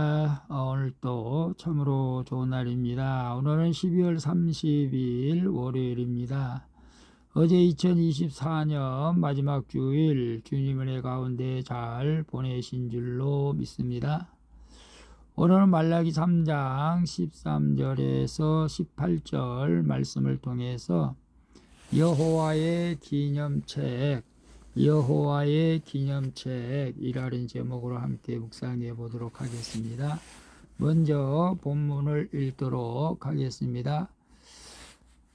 아, 오늘 또 참으로 좋은 날입니다. 오늘은 12월 30일 월요일입니다. 어제 2024년 마지막 주일 주님 은혜 가운데 잘 보내신 줄로 믿습니다. 오늘은 말라기 3장 13절에서 18절 말씀을 통해서 여호와의 기념책 여호와의 기념책이라는 제목으로 함께 묵상해 보도록 하겠습니다. 먼저 본문을 읽도록 하겠습니다.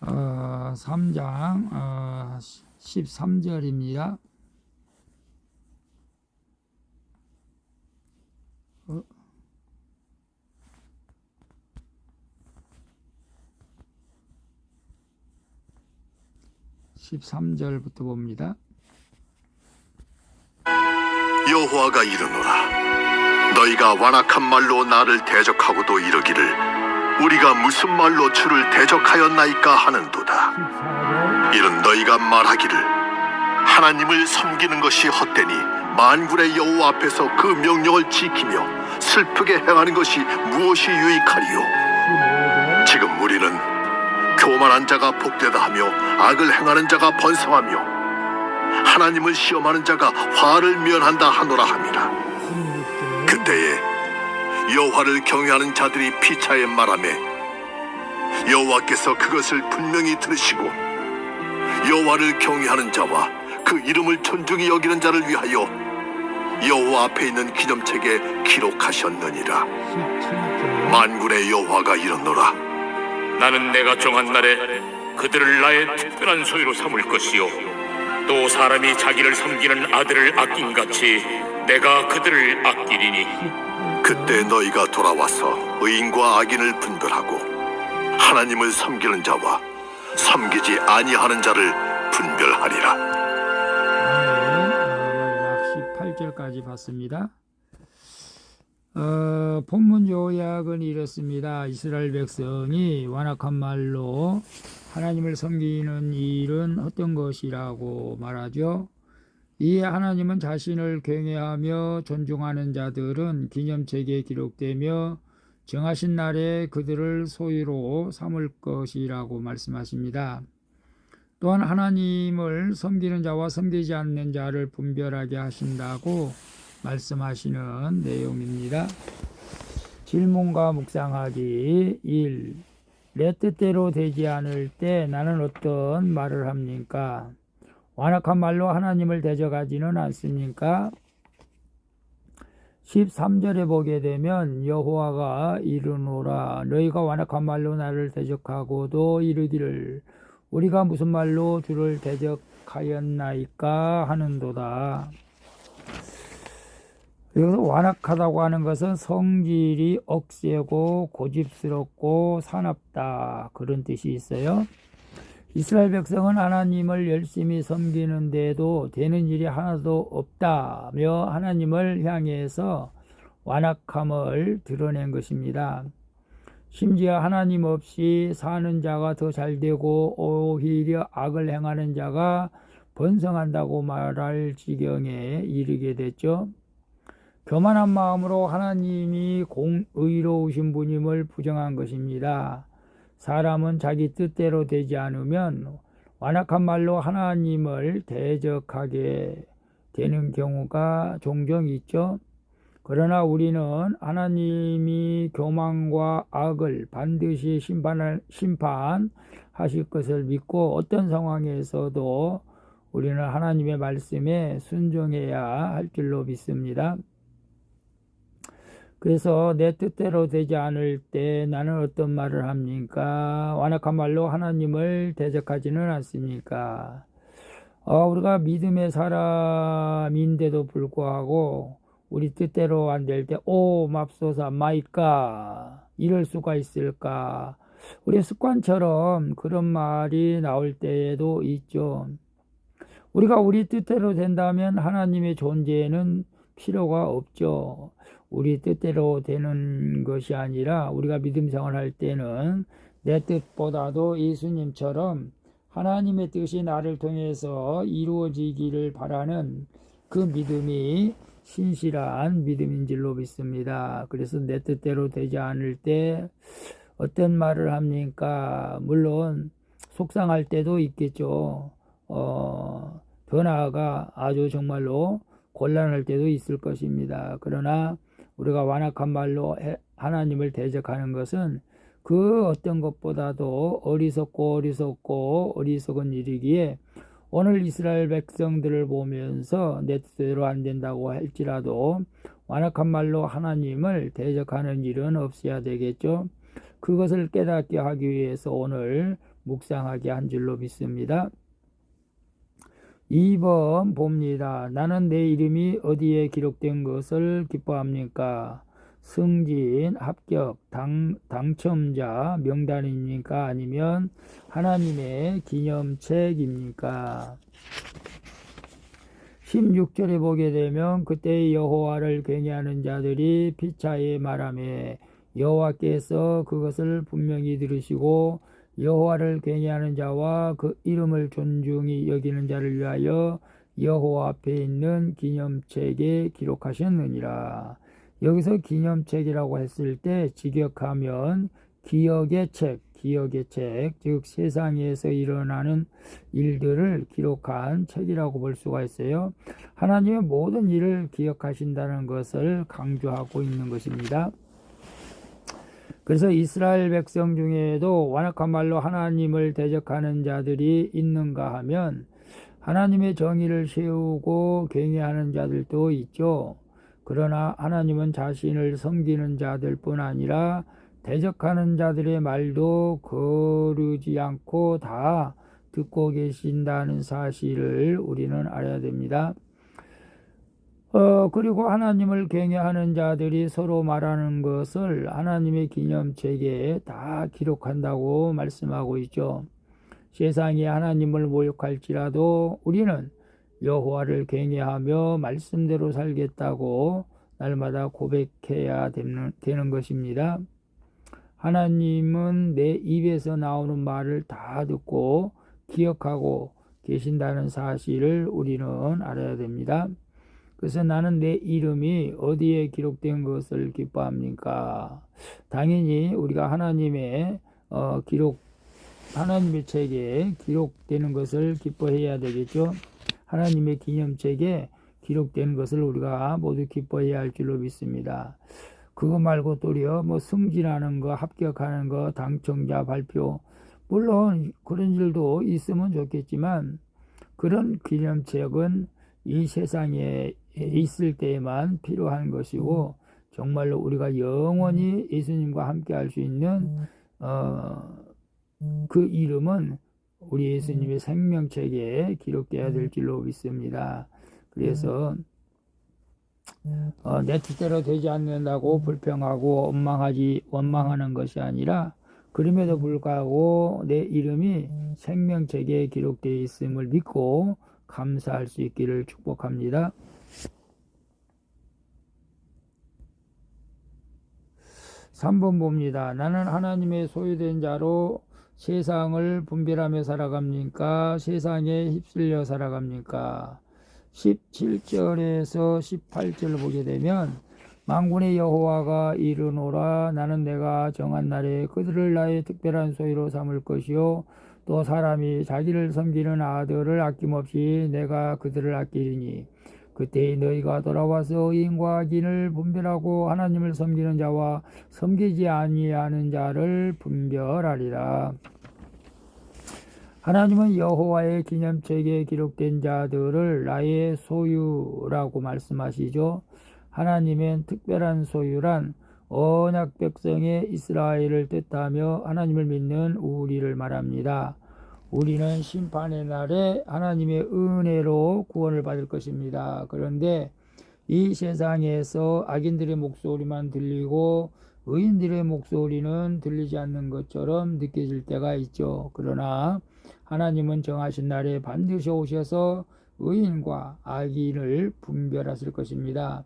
어, 3장 어, 13절입니다. 어, (13절부터) 봅니다. 여호와가 이르노라 너희가 완악한 말로 나를 대적하고도 이르기를 우리가 무슨 말로 주를 대적하였나이까 하는도다. 14절 이는 너희가 말하기를 하나님을 섬기는 것이 헛되니 만군의 여호와 앞에서 그 명령을 지키며 슬프게 행하는 것이 무엇이 유익하리요? 15절 지금 우리는 교만한 자가 복되다 하며 악을 행하는 자가 번성하며 하나님을 시험하는 자가 화를 면한다 하노라 함이라. 16절 그때에 여호와를 경외하는 자들이 피차에 말하매 여호와께서 그것을 분명히 들으시고 여호와를 경외하는 자와 그 이름을 존중히 여기는 자를 위하여 여호와 앞에 있는 기념책에 기록하셨느니라. 17절 만군의 여호와가 이르노라. 나는 내가 정한 날에 그들을 나의 특별한 소유로 삼을 것이요 또 사람이 자기를 섬기는 아들을 아낀 같이 내가 그들을 아끼리니 그때 너희가 돌아와서 의인과 악인을 분별하고 하나님을 섬기는 자와 섬기지 아니하는 자를 분별하리라 아멘. 어, 마지막 18절까지 봤습니다. 어, 본문 요약은 이렇습니다. 이스라엘 백성이 완악한 말로 하나님을 섬기는 일은 어떤 것이라고 말하죠. 이 하나님은 자신을 경외하며 존중하는 자들은 기념책에 기록되며 정하신 날에 그들을 소유로 삼을 것이라고 말씀하십니다. 또한 하나님을 섬기는 자와 섬기지 않는 자를 분별하게 하신다고 말씀하시는 내용입니다. 질문과 묵상하기 1. 내 뜻대로 되지 않을 때 나는 어떤 말을 합니까? 완악한 말로 하나님을 대적하지는 않습니까? 13절에 보게 되면 여호와가 이르노라 너희가 완악한 말로 나를 대적하고도 이르기를 우리가 무슨 말로 주를 대적하였나이까 하는도다. 여기서 완악하다고 하는 것은 성질이 억세고 고집스럽고 사납다 그런 뜻이 있어요. 이스라엘 백성은 하나님을 열심히 섬기는데도 되는 일이 하나도 없다며 하나님을 향해서 완악함을 드러낸 것입니다. 심지어 하나님 없이 사는 자가 더 잘 되고 오히려 악을 행하는 자가 번성한다고 말할 지경에 이르게 됐죠. 교만한 마음으로 하나님이 공의로우신 분임을 부정한 것입니다. 사람은 자기 뜻대로 되지 않으면 완악한 말로 하나님을 대적하게 되는 경우가 종종 있죠. 그러나 우리는 하나님이 교만과 악을 반드시 심판할, 심판하실 것을 믿고 어떤 상황에서도 우리는 하나님의 말씀에 순종해야 할 줄로 믿습니다. 그래서 내 뜻대로 되지 않을 때 나는 어떤 말을 합니까? 완악한 말로 하나님을 대적하지는 않습니까? 어, 우리가 믿음의 사람인데도 불구하고 우리 뜻대로 안 될 때, 오, 맙소사, 마이까, 이럴 수가 있을까? 우리 습관처럼 그런 말이 나올 때에도 있죠. 우리가 우리 뜻대로 된다면 하나님의 존재에는 필요가 없죠. 우리 뜻대로 되는 것이 아니라 우리가 믿음 생활할 때는 내 뜻보다도 예수님처럼 하나님의 뜻이 나를 통해서 이루어지기를 바라는 그 믿음이 신실한 믿음인 줄로 믿습니다. 그래서 내 뜻대로 되지 않을 때 어떤 말을 합니까? 물론 속상할 때도 있겠죠. 어, 더 나아가 아주 정말로 곤란할 때도 있을 것입니다. 그러나 우리가 완악한 말로 해- 하나님을 대적하는 것은 그 어떤 것보다도 어리석고 어리석고 어리석은 일이기에 오늘 이스라엘 백성들을 보면서 내 뜻대로 안 된다고 할지라도 완악한 말로 하나님을 대적하는 일은 없어야 되겠죠. 그것을 깨닫게 하기 위해서 오늘 묵상하게 한 줄로 믿습니다. 2번 봅니다. 나는 내 이름이 어디에 기록된 것을 기뻐합니까? 승진, 합격, 당, 당첨자 명단입니까? 아니면 하나님의 기념책입니까? 16절에 보게 되면 그때 여호와를 경외하는 자들이 피차에 말하며 여호와께서 그것을 분명히 들으시고 여호와를 경외하는 자와 그 이름을 존중히 여기는 자를 위하여 여호와 앞에 있는 기념책에 기록하셨느니라. 여기서 기념책이라고 했을 때 직역하면 기억의 책, 기억의 책, 즉 세상에서 일어나는 일들을 기록한 책이라고 볼 수가 있어요. 하나님의 모든 일을 기억하신다는 것을 강조하고 있는 것입니다. 그래서 이스라엘 백성 중에도 완악한 말로 하나님을 대적하는 자들이 있는가 하면 하나님의 정의를 세우고 경외하는 자들도 있죠. 그러나 하나님은 자신을 섬기는 자들뿐 아니라 대적하는 자들의 말도 거르지 않고 다 듣고 계신다는 사실을 우리는 알아야 됩니다. 어, 그리고 하나님을 경외하는 자들이 서로 말하는 것을 하나님의 기념책에 다 기록한다고 말씀하고 있죠. 세상이 하나님을 모욕할지라도 우리는 여호와를 경외하며 말씀대로 살겠다고 날마다 고백해야 되는, 되는 것입니다. 하나님은 내 입에서 나오는 말을 다 듣고 기억하고 계신다는 사실을 우리는 알아야 됩니다. 그래서 나는 내 이름이 어디에 기록된 것을 기뻐합니까? 당연히 우리가 하나님의 어, 기록, 하나님의 책에 기록되는 것을 기뻐해야 되겠죠. 하나님의 기념책에 기록된 것을 우리가 모두 기뻐해야 할 줄로 믿습니다. 그거 말고 또요, 뭐 승진하는 거, 합격하는 거, 당첨자 발표, 물론 그런 일도 있으면 좋겠지만 그런 기념책은 이 세상에 있을 때에만 필요한 것이고 정말로 우리가 영원히 예수님과 함께 할 수 있는 어, 그 이름은 우리 예수님의 생명책에 기록되어야 될 줄로 믿습니다. 그래서 어, 내 뜻대로 되지 않는다고 불평하고 원망하지 원망하는 것이 아니라 그럼에도 불구하고 내 이름이 생명책에 기록되어 있음을 믿고 감사할 수 있기를 축복합니다. 3번 봅니다. 나는 하나님의 소유된 자로 세상을 분별하며 살아갑니까? 세상에 휩쓸려 살아갑니까? 17절에서 18절을 보게 되면 망군의 여호와가 이르노라 나는 내가 정한 날에 그들을 나의 특별한 소유로 삼을 것이요 또 사람이 자기를 섬기는 아들을 아낌없이 내가 그들을 아끼리니 그때 너희가 돌아와서 의인과 악인을 분별하고 하나님을 섬기는 자와 섬기지 아니하는 자를 분별하리라. 하나님은 여호와의 기념책에 기록된 자들을 나의 소유라고 말씀하시죠. 하나님의 특별한 소유란 언약 백성의 이스라엘을 뜻하며 하나님을 믿는 우리를 말합니다. 우리는 심판의 날에 하나님의 은혜로 구원을 받을 것입니다. 그런데 이 세상에서 악인들의 목소리만 들리고 의인들의 목소리는 들리지 않는 것처럼 느껴질 때가 있죠. 그러나 하나님은 정하신 날에 반드시 오셔서 의인과 악인을 분별하실 것입니다.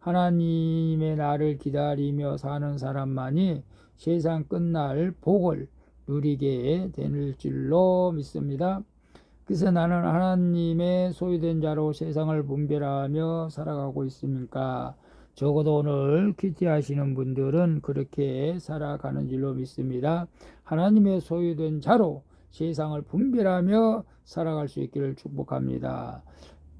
하나님의 날을 기다리며 사는 사람만이 세상 끝날 복을 누리게 될 줄로 믿습니다. 그래서 나는 하나님의 소유된 자로 세상을 분별하며 살아가고 있습니까? 적어도 오늘 큐티하시는 분들은 그렇게 살아가는 줄로 믿습니다. 하나님의 소유된 자로 세상을 분별하며 살아갈 수 있기를 축복합니다.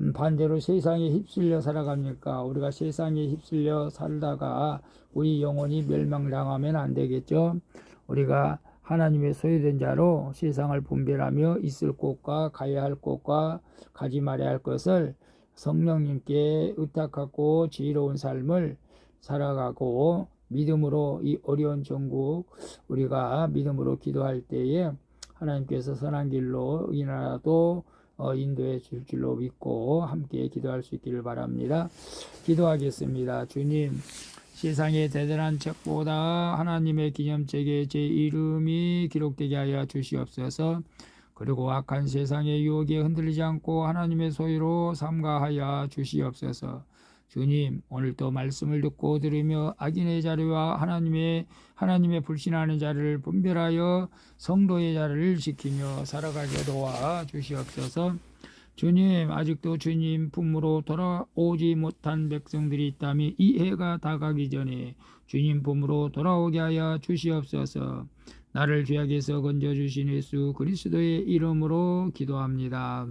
음, 반대로 세상에 휩쓸려 살아갑니까? 우리가 세상에 휩쓸려 살다가 우리 영혼이 멸망당하면 안 되겠죠? 우리가 하나님의 소유된 자로 세상을 분별하며 있을 곳과 가야 할 곳과 가지 말아야 할 것을 성령님께 의탁하고 지혜로운 삶을 살아가고 믿음으로 이 어려운 전국 우리가 믿음으로 기도할 때에 하나님께서 선한 길로 이 나라도 어, 인도해 줄 줄로 믿고 함께 기도할 수 있기를 바랍니다. 기도하겠습니다. 주님, 세상의 대단한 책보다 하나님의 기념책에 제 이름이 기록되게 하여 주시옵소서. 그리고 악한 세상의 유혹에 흔들리지 않고 하나님의 소유로 삼가하여 주시옵소서. 주님, 오늘도 말씀을 듣고 들으며 악인의 자리와 하나님의 하나님의 불신하는 자를 분별하여 성도의 자리를 지키며 살아가게 도와 주시옵소서. 주님, 아직도 주님 품으로 돌아오지 못한 백성들이 있다면 이 해가 다가기 전에 주님 품으로 돌아오게 하여 주시옵소서. 나를 죄악에서 건져 주신 예수 그리스도의 이름으로 기도합니다.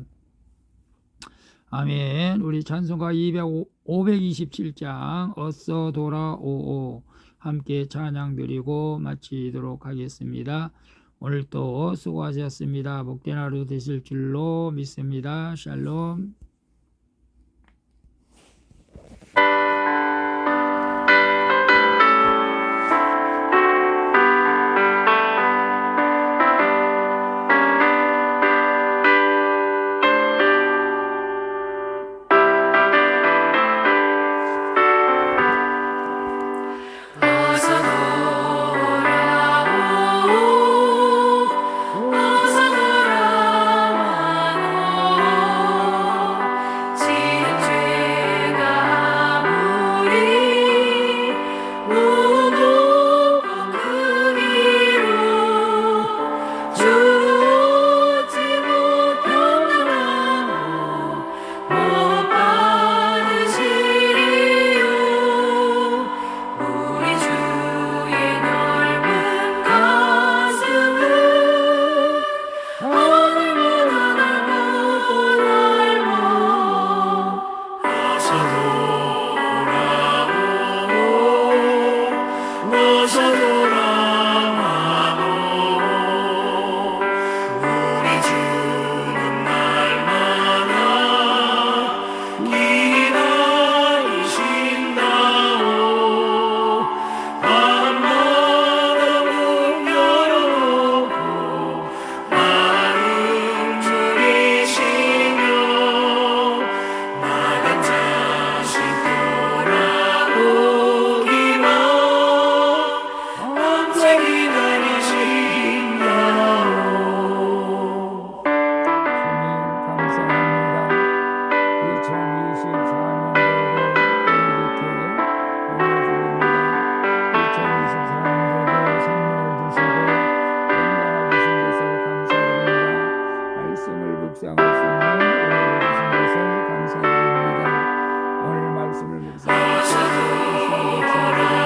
아멘. 우리 찬송가 200, 527장 어서 돌아오오 함께 찬양 드리고 마치도록 하겠습니다. 오늘도 수고하셨습니다. 복된 하루 되실 줄로 믿습니다. 샬롬. 묵상할 수 있는 오늘 주신 것을 감사드립니다. 오늘 말씀을 묵상하고 주시옵소서.